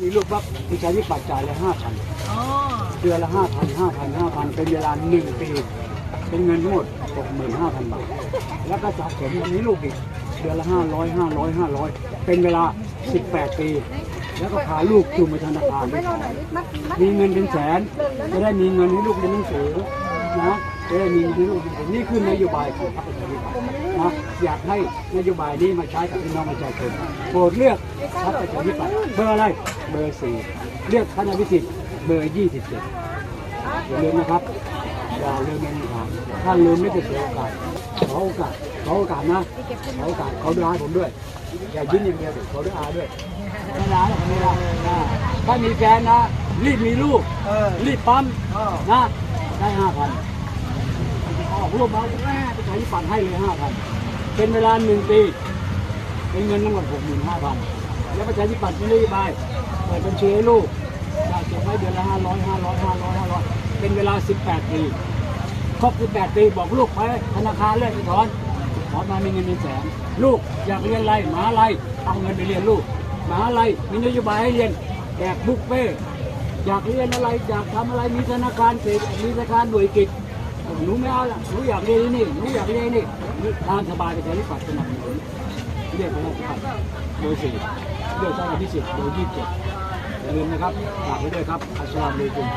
มีลูกบักประชาธิปัตย์จ่ายละห้าพันอ๋อเดือนละห้าพันห้าพันห้าพันเป็นเวลาหนึ่งปี เป็นเงินทั้งหมดหกหมื่นห้าพันบาท แล้วก็สะสมมีลูกอีกเดือนละห้าร้อยห้าร้อยห้าร้อยเป็นเวลาสิบแปดปี แล้วก็พาลูกจูงไปธนาคารด้วยมีเงินเป็นแสนจะได้มีเงินให้ลูกเรียนหนังสือนะจะได้มีเงินให้ลูกเรียนหนังสือนี่คือนโยบายของพรรคประชาธิปัตย์นะอยากให้นโยบายนี้มาใช้กับพี่น้องประชาชนโปรดเลือกพ รรคประชาธิปัตย์เบอร์อะไร เบอร์สี่เลือกท่านอภิสิทธิ์เบอร์ยี่สิบเจ็ดอย่าลืมนะครับ อย่าลืมเป็นทางถ้าลืมไม่จะเสียโอกาสขอโอกาสขอโอกาสนะขอโอกาสเขาดูอาให้ผมด้วย อย่ายิ้มอย่างเดียวเขาดูอาด้วยไม่ร้ายหรอกไม่ร้ายนะถ้ามีแฟนนะ รีบมีลูกเออรีบปั๊มเออนะได้ห้าพันออกรูปมาแม่ไปใช้ปันให้เลยห้าพันเป็นเวลาหนึ่งปีเป็นเงินทั้งหมดหกหมื่นห้าพัน แล้วประชาธิปัตย์ม่ได้บายเปิดบัญชีให้ลูกอยากเก็บไว้เดือนละห้าร้อยห้าร้อยห้าร้อยห้าร้อยเป็นเวลาสิบแปดปีครบสิบแปดปีบอกลูกไปธนาคารเลยไปถอนถอนมามีเงินเป็นแสนลูกอยากเรียนอะไรหมหาอะไรเอาเงินไปเรียนลูกหมหาอะไรมีนโยบายให้เรียนแจกบุฟเฟ่อยากเรียนอะไรอยากทำอะไรมีธนาคารเศรษมีธนาคารหน่วยกิจหนูไม่เอาละหนูอยากเรียนนี่หนูอยากเรียนนี่นี่ตามสบายไปใช้ที่ปัดสนับสนุน เรียกไปแล้วปัดโดยสี่เลือกท่างที่สิบเบอร์ยยี่สิบเจ็ดอย่าลืมนะครับฝากไว้ด้วยครับอัสสลามุอะลัยกุม